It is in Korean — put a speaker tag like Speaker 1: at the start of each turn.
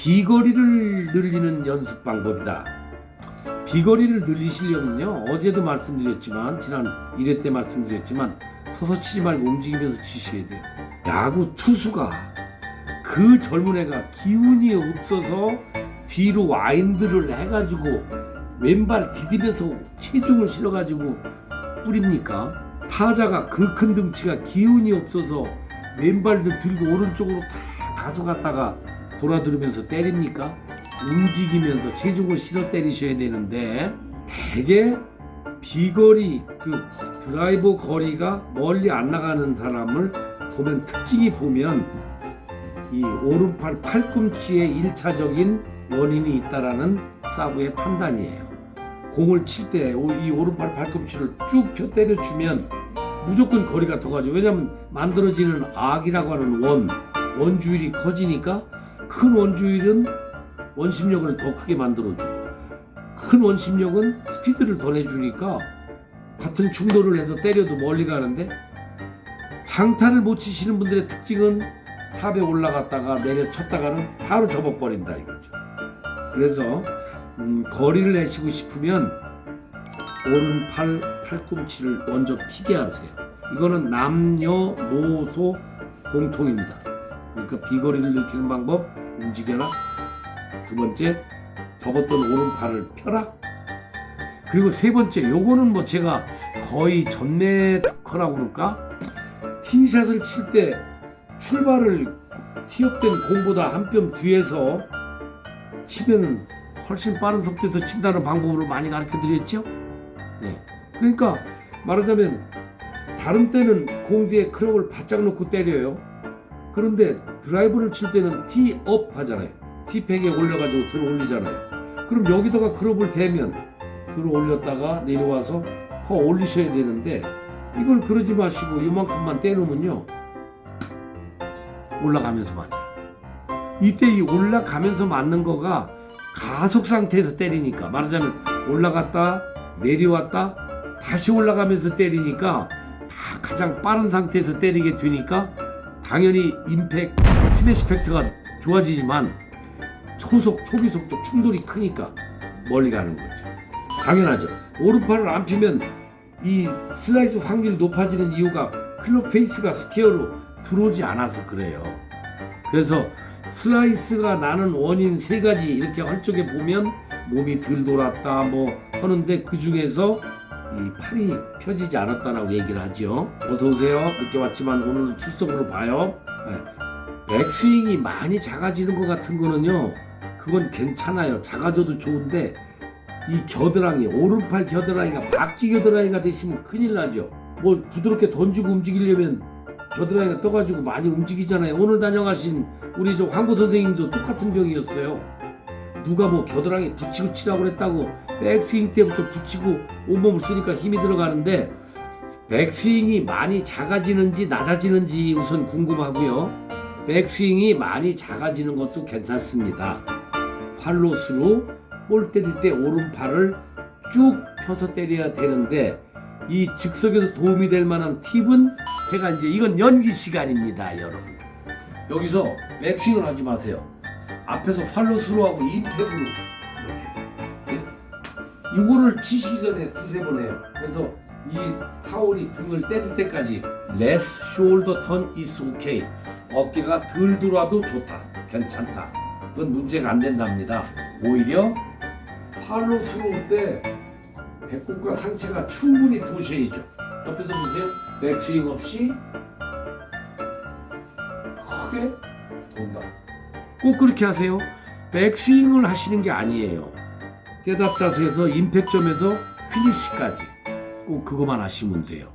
Speaker 1: 비거리를 늘리는 연습 방법이다. 비거리를 늘리시려면요. 어제도 말씀드렸지만 지난 1회 때 말씀드렸지만 서서 치지 말고 움직이면서 치셔야 돼요. 야구 투수가 그 젊은 애가 기운이 없어서 뒤로 와인드를 해가지고 왼발 디디면서 체중을 실어가지고 뿌립니까? 타자가 그 큰 등치가 기운이 없어서 왼발도 들고 오른쪽으로 다 가져갔다가 돌아들으면서 때립니까? 움직이면서 체중을 실어 때리셔야 되는데 대개 비거리 그 드라이버 거리가 멀리 안 나가는 사람을 보면 특징이 보면 이 오른팔 팔꿈치에 일차적인 원인이 있다라는 사부의 판단이에요. 공을 칠 때 이 오른팔 팔꿈치를 쭉 펴 때려주면 무조건 거리가 더 가죠. 왜냐하면 만들어지는 악이라고 하는 원 원주율이 커지니까 큰 원주율은 원심력을 더 크게 만들어주고 큰 원심력은 스피드를 더 내주니까 같은 충돌을 해서 때려도 멀리 가는데 장타를 못 치시는 분들의 특징은 탑에 올라갔다가 내려쳤다가는 바로 접어버린다 이거죠. 그래서 음, 거리를 내시고 싶으면 오른팔 팔꿈치를 먼저 피게 하세요. 이거는 남녀노소 공통입니다. 그러니까 비거리를 느끼는 방법 움직여라. 두 번째 접었던 오른팔을 펴라. 그리고 세 번째 요거는 뭐 제가 거의 전매 특허라고 그럴까? 티샷을 칠 때 출발을 티업된 공보다 한 뼘 뒤에서 치면은 훨씬 빠른 속도에서 친다는 방법으로 많이 가르쳐 드렸죠? 네. 그러니까 말하자면 다른 때는 공 뒤에 클럽을 바짝 놓고 때려요. 그런데 드라이브를 칠 때는 티업 하잖아요. 티팩에 올려가지고 들어 올리잖아요. 그럼 여기다가 클럽을 대면 들어 올렸다가 내려와서 더 올리셔야 되는데 이걸 그러지 마시고 이만큼만 떼놓으면요 올라가면서 맞아요. 이때 이 올라가면서 맞는 거가 가속 상태에서 때리니까 말하자면 올라갔다 내려왔다 다시 올라가면서 때리니까 다 가장 빠른 상태에서 때리게 되니까 당연히 임팩 스매시 팩트가 좋아지지만 초속 초기 속도 충돌이 크니까 멀리 가는 거죠. 당연하죠. 오른팔을 안 피면 이 슬라이스 확률이 높아지는 이유가 클럽 페이스가 스퀘어로 들어오지 않아서 그래요. 그래서 슬라이스가 나는 원인 세 가지 이렇게 한쪽에 보면 몸이 덜 돌았다 뭐 하는데 그 중에서 이 팔이 펴지지 않았다라고 얘기를 하죠. 어서 오세요. 늦게 왔지만 오늘 출석으로 봐요. 네. 백스윙이 많이 작아지는 것 같은 거는요. 그건 괜찮아요. 작아져도 좋은데 이 겨드랑이 오른팔 겨드랑이가 박쥐 겨드랑이가 되시면 큰일 나죠. 뭐 부드럽게 던지고 움직이려면 겨드랑이가 떠가지고 많이 움직이잖아요. 오늘 다녀가신 우리 저 황보 선생님도 똑같은 병이었어요. 누가 뭐 겨드랑이 붙이고 치라고 그랬다고 백스윙 때부터 붙이고 온몸을 쓰니까 힘이 들어가는데 백스윙이 많이 작아지는지 낮아지는지 우선 궁금하고요. 백스윙이 많이 작아지는 것도 괜찮습니다. 팔로스로 볼 때릴 때 오른팔을 쭉 펴서 때려야 되는데 이 즉석에서 도움이 될 만한 팁은 제가 이제 이건 연기 시간입니다, 여러분. 여기서 백스윙을 하지 마세요. 앞에서 팔로스로 하고. 예? 이거를 치시기 전에 두세 번 해요. 그래서 이 타올이 등을 때릴 때까지 less shoulder turn is okay. 어깨가 덜 들어와도 좋다. 괜찮다. 그건 문제가 안 된답니다. 오히려 팔로 스러울 때 배꼽과 상체가 충분히 도셔야죠. 옆에서 보세요. 백스윙 없이 크게 돈다. 꼭 그렇게 하세요. 백스윙을 하시는 게 아니에요. 셋업 자세에서 임팩점에서 피니시까지 꼭 그것만 하시면 돼요.